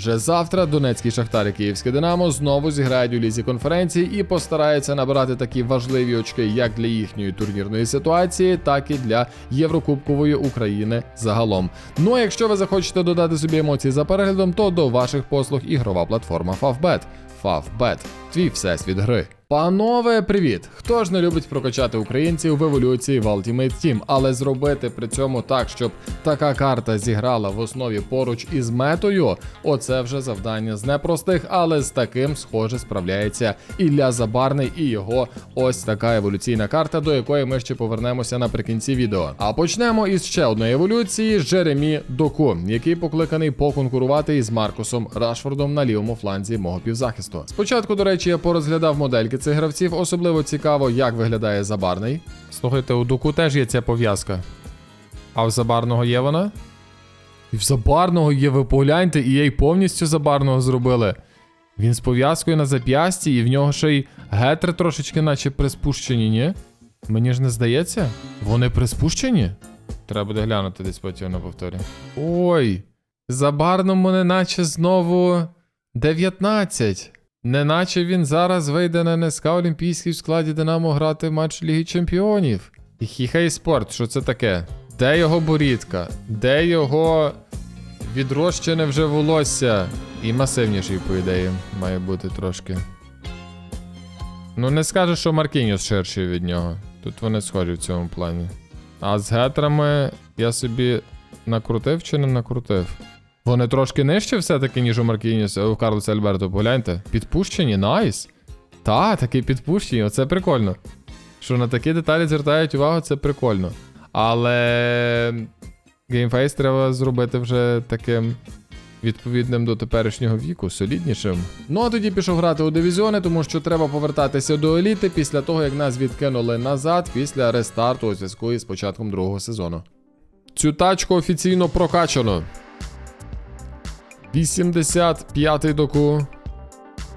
Вже завтра Донецький Шахтар і Київське Динамо знову зіграють у лізі конференції і постараються набирати такі важливі очки як для їхньої турнірної ситуації, так і для Єврокубкової України загалом. Ну а якщо ви захочете додати собі емоції за переглядом, то до ваших послуг ігрова платформа Favbet. Favbet – твій всесвіт гри. Панове, привіт! Хто ж не любить прокачати українців в еволюції в Ultimate Team, але зробити при цьому так, щоб така карта зіграла в основі поруч із метою, оце вже завдання з непростих, але з таким схоже справляється Ілля Забарний і його ось така еволюційна карта, до якої ми ще повернемося наприкінці відео. А почнемо із ще одної еволюції Джеремі Доку, який покликаний поконкурувати із Маркусом Рашфордом на лівому фланзі мого півзахисту. Спочатку, до речі, я порозглядав модельки цих гравців, особливо цікаво, як виглядає Забарний. Слухайте, у Доку теж є ця пов'язка. А в Забарного є вона? І в Забарного є, ви погляньте, і їй повністю Забарного зробили. Він з пов'язкою на зап'ясті, і в нього ще й гетри трошечки, наче приспущені, ні? Мені ж не здається? Вони приспущені? Треба буде глянути десь потім на повторі. Ой, Забарному неначе знову 19. Неначе він зараз вийде на НСК Олімпійський в складі Динамо грати матч Ліги Чемпіонів. І хіхей спорт, що це таке? Де його борідка? Де його відрощене вже волосся? І масивніший, по ідеї, має бути трошки. Ну, не скажу, що Маркініус ширший від нього. Тут вони схожі в цьому плані. А з гетрами я собі накрутив чи не накрутив? Вони трошки нижче все-таки, ніж у Маркініуса, у Карлоса Альберто, погляньте. Підпущені, найс. Та, такі підпущені, оце прикольно. Що на такі деталі звертають увагу, це прикольно. Але геймфейс треба зробити вже таким відповідним до теперішнього віку, соліднішим. Ну а тоді пішов грати у дивізіони, тому що треба повертатися до еліти після того, як нас відкинули назад після рестарту у зв'язку із початком другого сезону. Цю тачку офіційно прокачано. 85-й доку.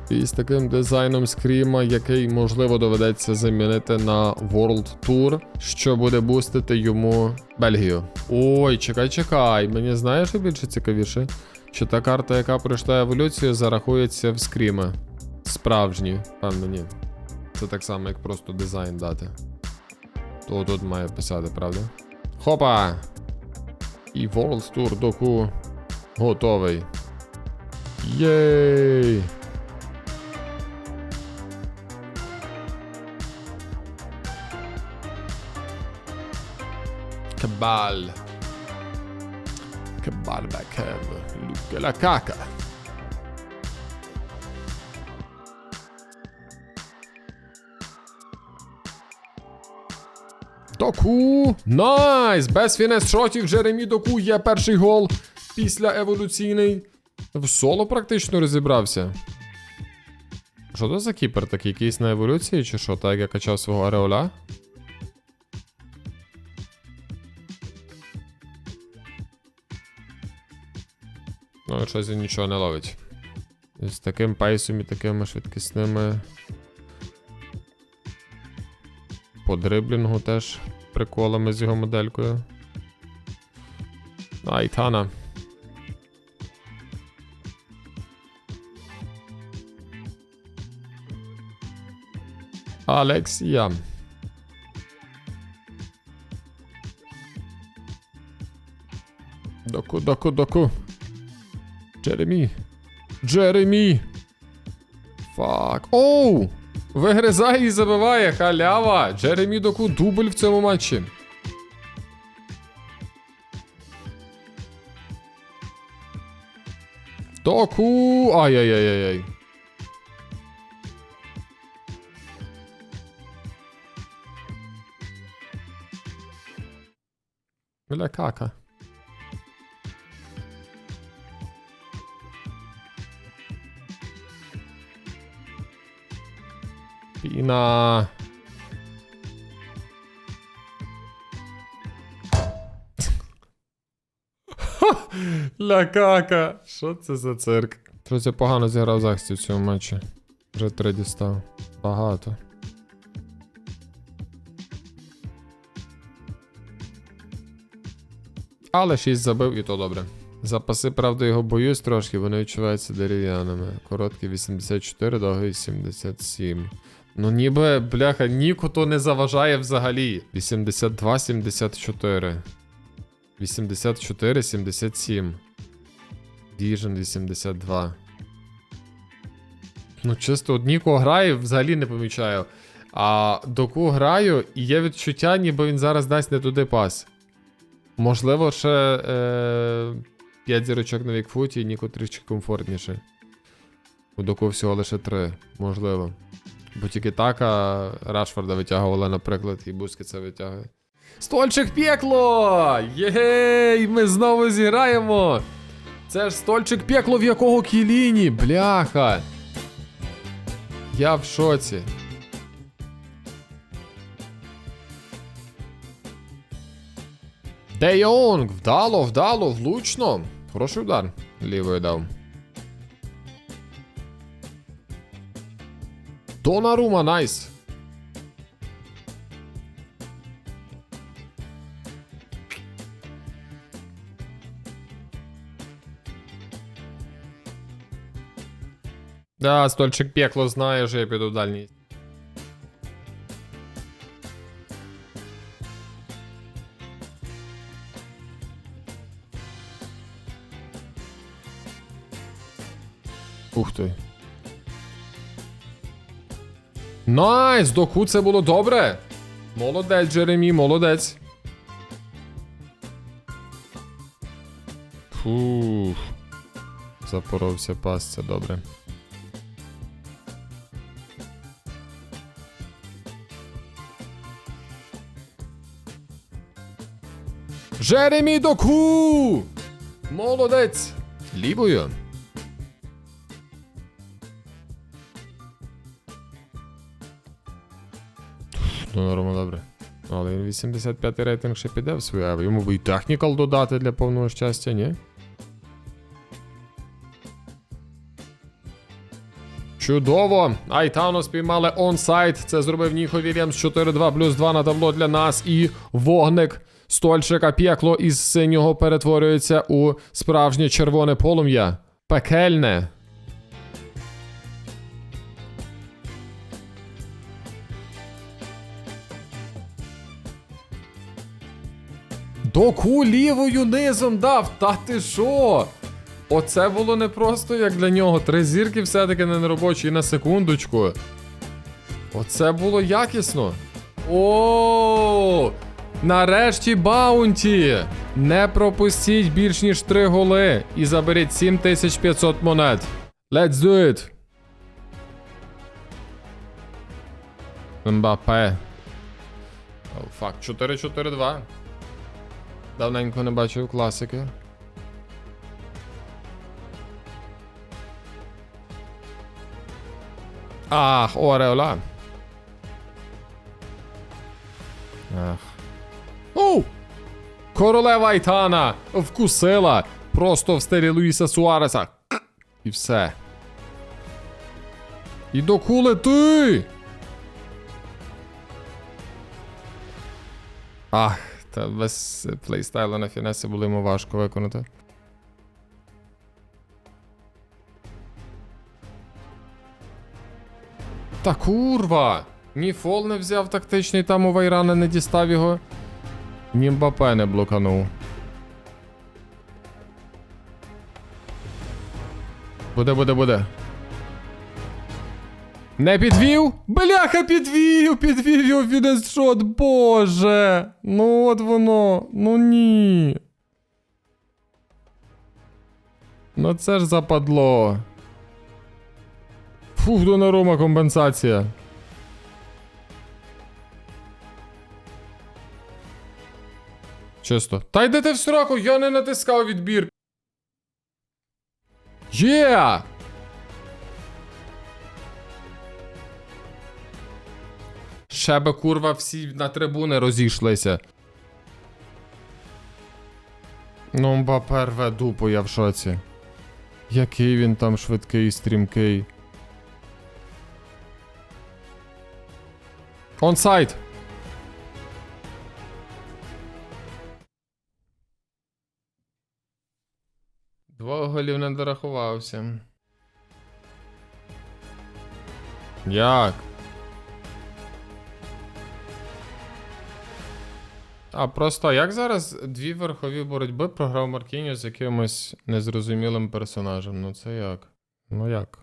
І з таким дизайном скріма, який можливо доведеться замінити на World Tour, що буде бустити йому Бельгію. Ой, чекай, чекай. Мені знаєш, що більше цікавіше? Що та карта, яка пройшла еволюцію, зарахується в скріми. Справжні, певно, ні. Це так само, як просто дизайн дати. То тут має писати, правда? Хопа! І World Tour доку готовий. Єй! Кабаль. Кабаль Бекхем. Люке ла кака. Доку! Найс! Без фінес-шотів Джеремі Доку є перший гол після еволюційний. В соло практично розібрався. Що це за кіпер такий? Якийсь на еволюції чи що? Так я качав свого ареоля? Ну, щось він нічого не ловить. З таким пейсом і такими швидкісними. По дриблінгу теж приколами з його моделькою. Айтана. Алексія. Доку, доку, доку. Джеремі. Джеремі. Фак. Оу! Вигризає і забиває халява. Джеремі Доку дубль в цьому матчі. Доку. Ай-яй-яй-яй. Бля кака. Піна. Ля кака. Що це за цирк? Щось погано зіграв захисті в цьому матчі. Вже три дістав. Багато. Але 6 забив і то добре. Запаси, правда, його боюсь трошки, вони відчуваються дерев'яними. Короткі 84, довгий 77. Ну ніби, бляха, Ніку то не заважає взагалі. 82, 74. 84, 77. Vision 82. Ну, чисто от Ніко грає, взагалі не помічаю. А доку граю, і є відчуття, ніби він зараз дасть не туди пас. Можливо, ще е, 5 зірочок на Вікфуті, і Ніко трішки комфортніше. У доку всього лише 3, можливо. Бо тільки така Рашфорда витягувала, наприклад, і Буски це витягує. Стольчик пекло! Єгей! Ми знову зіграємо! Це ж стольчик пекло, в якого кіліні, бляха! Я в шоці. Де Йонг! Вдало, вдало, влучно. Хороший удар. Лівою дав. Донарума, найс. Да, стольчик пекло знає, що я піду в дальність. Найс! Доку це було добре. Молодець, Джеремі, молодець. Фух. Запоровся пас, це добре. Джеремі Доку! Молодець! Лівою. Норма, добре. Але він 85 рейтинг ще піде в свою, а йому би і технікал додати для повного щастя, ні? Чудово! Айтано спіймали онсайд. Це зробив Ніхо Вільямс 4-2 плюс 2 на табло для нас. І вогник стольчика пекло із синього перетворюється у справжнє червоне полум'я. Пекельне. Доку лівою низом дав, та ти що? Оце було не просто як для нього. Три зірки все-таки не робочі на секундочку. Оце було якісно. О! Нарешті баунті! Не пропустіть більш ніж 3 голи і заберіть 7500 монет. Let's do it! Мбапе. О, фак, 4-4-2. Давненько не бачив класики. Ах, Ореола. Ах. Оу! Королева Айтана вкусила просто в стилі Луїса Суареса. І все. І докули ти. Ах, та без плейстайлу на фінесі було йому важко виконати. Та курва! Ні фол не взяв тактичний, там у Вайрана не дістав його. Ні Мбапе не блоканув. Буде, буде, буде. Не підвів? Бляха, підвів! Підвів його фінес-шот, боже! Ну от воно, ну ні. Ну це ж западло. Фух, Донарума компенсація. Чисто. Та йдете в сраку, я не натискав відбір. Є! Ще би курва всі на трибуни розійшлися. Ну, Мбапе рве дупу, я в шоці. Який він там швидкий, стрімкий. Онсайд. Двох голів не дорахувався. Як? А просто як зараз дві верхові боротьби програв Маркіньо з якимось незрозумілим персонажем? Ну це як? Ну як?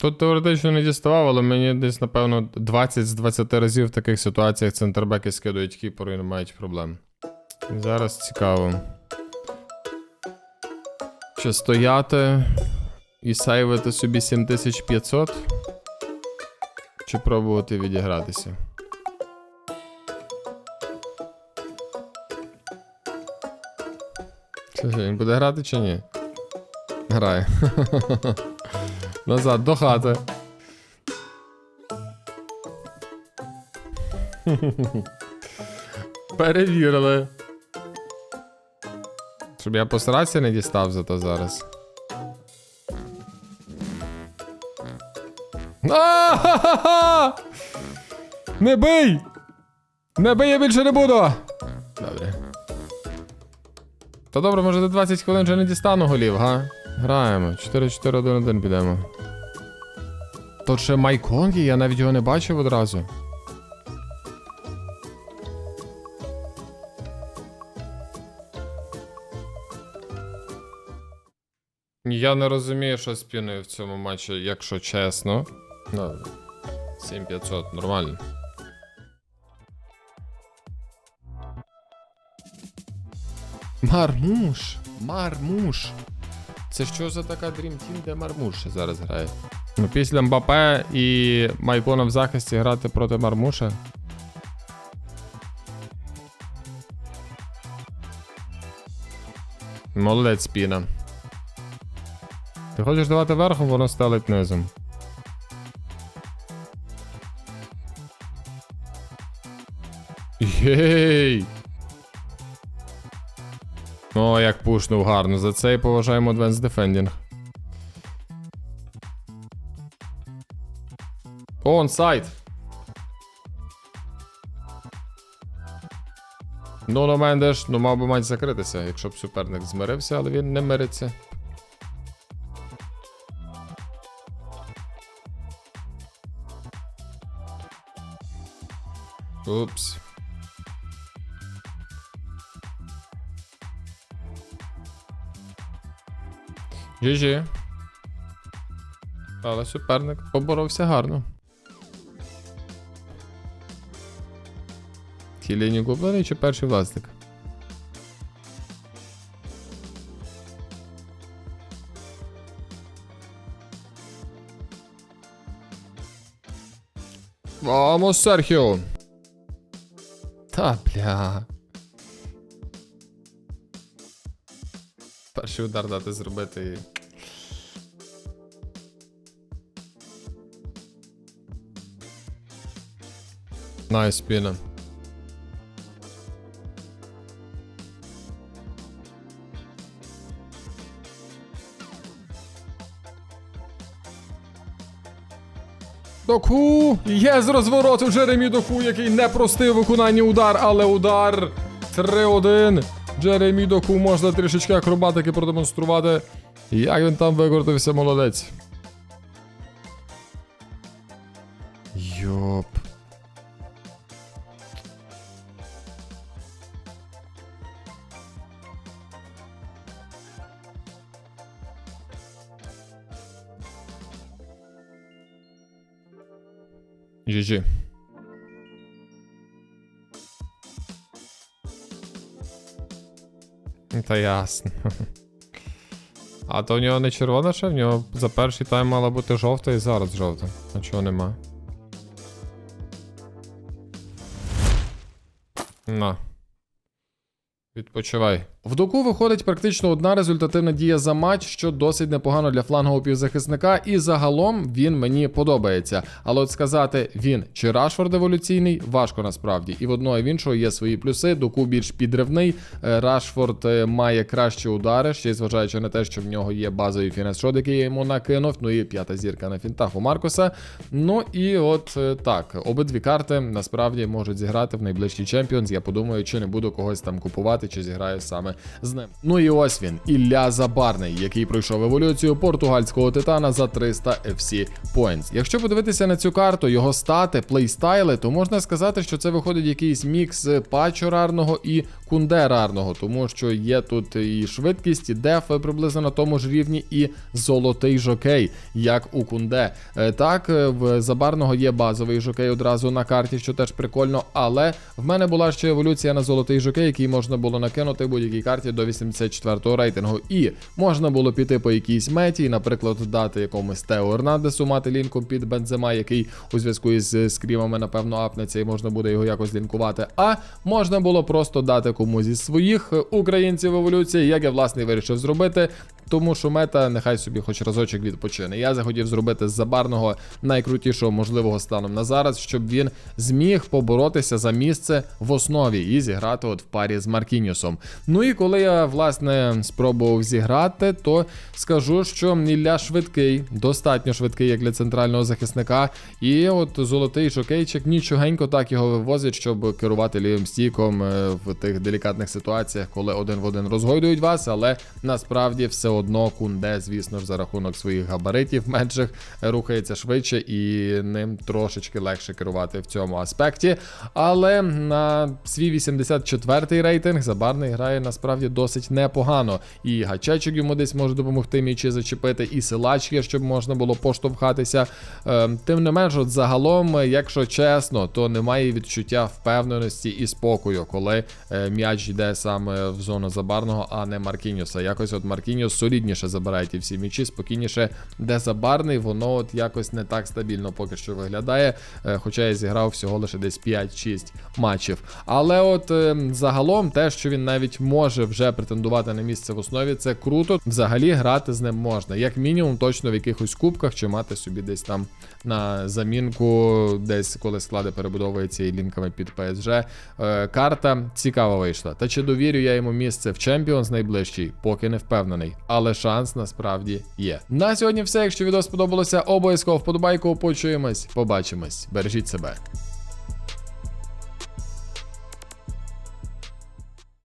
Тут теоретично не діставав, але мені десь, напевно, 20 з 20 разів в таких ситуаціях центрбеки скидують кіпору і не мають проблем. Зараз цікаво. Чи стояти і сейвити собі 7500? Чи пробувати відігратися? Що, він буде грати чи ні? Грає. Назад до хати. Перевірили. Щоб я посратися не дістав зато зараз. А-ха-ха-ха! Не бий! Не бий, я більше не буду! Добре. Та добре, може до 20 хвилин вже не дістану голів, га? Граємо. 4-4-1-1 підемо. Тут ще Майконгі, я навіть його не бачив одразу. Я не розумію, що спіною в цьому матчі, якщо чесно. Добре. 7500, нормально. Мармуш! Мармуш! Це що за така Dream Team, де Мармуш зараз грає? Ну, після Мбапе і Майкона в захисті грати проти Мармуша. Молодець піна. Ти хочеш давати верхом, воно стелить низом. Єй! О, як пушнув гарно. За це і поважаємо Advanced Defending. Онсайд. Ну, на Мендеш, ну мав би мать закритися, якщо б суперник змирився, але він не мириться. Упс. GG. Але суперник поборовся гарно. Кіліні куплений чи перший власник? Вамос, Серхіо! Та бля. Перший удар дати зробити і. Найс. Доку! Є з розвороту Джеремі Доку, який не простив виконання удар, але удар 3-1. Джеремі Доку можна трішечки акробатики продемонструвати. Як він там викрутився, молодець. Йоп. GG. Та ясно. А то в нього не червона ще, в нього за перший тайм мала бути жовта і зараз жовта. А чого нема? На. Відпочивай. В доку виходить практично одна результативна дія за матч, що досить непогано для флангового півзахисника, і загалом він мені подобається. Але от сказати, він чи Рашфорд еволюційний, важко насправді. І в одного і в іншого є свої плюси. Доку більш підривний. Е, Рашфорд е, має кращі удари, ще й зважаючи на те, що в нього є базовий фінес-шот, який я йому накинув. Ну і п'ята зірка на фінтах у Маркуса. Ну і от е, так, обидві карти насправді можуть зіграти в найближчий Чемпіонс. Я подумаю, чи не буду когось там купувати, чи зіграю саме з ним. Ну і ось він, Ілля Забарний, який пройшов еволюцію португальського титана за 300 FC Points. Якщо подивитися на цю карту, його стати, плейстайли, то можна сказати, що це виходить якийсь мікс пачо рарного і кунде рарного, тому що є тут і швидкість, і деф приблизно на тому ж рівні, і золотий жокей, як у кунде. Е, Так, е, в забарного є базовий жокей одразу на карті, що теж прикольно. Але в мене була ще еволюція на золотий жокей, який можна було накинути будь-якій карті до 84-го рейтингу. І можна було піти по якійсь меті, наприклад, дати якомусь Тео Ернандесу мати лінком під Бензема, який у зв'язку із скрімами, напевно, апнеться, і можна буде його якось лінкувати. А можна було просто дати комусь із своїх українців еволюції, як я власне вирішив зробити. Тому що мета нехай собі хоч разочок відпочине. Я захотів зробити з забарного найкрутішого можливого станом на зараз, щоб він зміг поборотися за місце в основі і зіграти от в парі з Маркіньосом. Ну і коли я власне спробував зіграти, то скажу, що Ілля швидкий, достатньо швидкий, як для центрального захисника. І от золотий шокейчик нічогенько так його вивозить, щоб керувати лівим стіком е, в тих делікатних ситуаціях, коли один в один розгойдують вас, але насправді все одно кунде, звісно ж, за рахунок своїх габаритів менших рухається швидше і ним трошечки легше керувати в цьому аспекті. Але на свій 84-й рейтинг Забарний грає насправді досить непогано. І гачечок йому десь може допомогти м'ячі зачепити, і силач є, щоб можна було поштовхатися. Е, Тим не менш, от загалом, якщо чесно, то немає відчуття впевненості і спокою, коли е, м'яч йде саме в зону забарного, а не Маркіньоса. Якось от Маркіньос солідніше забирає ті всі м'ячі, спокійніше, де забарний, воно от якось не так стабільно поки що виглядає. е, Хоча я зіграв всього лише десь 5-6 матчів. Але от е, загалом, те, що він навіть може вже претендувати на місце в основі, це круто. Взагалі грати з ним можна. Як мінімум, точно в якихось кубках чи мати собі десь там на замінку, десь коли склади перебудовуються і лінками під PSG. Е, карта цікава вийшла. Та чи довірю я йому місце в Champions найближчий, поки не впевнений. Але шанс насправді є. На сьогодні все. Якщо відео сподобалося, обов'язково вподобайку. Почуємось, побачимось. Бережіть себе.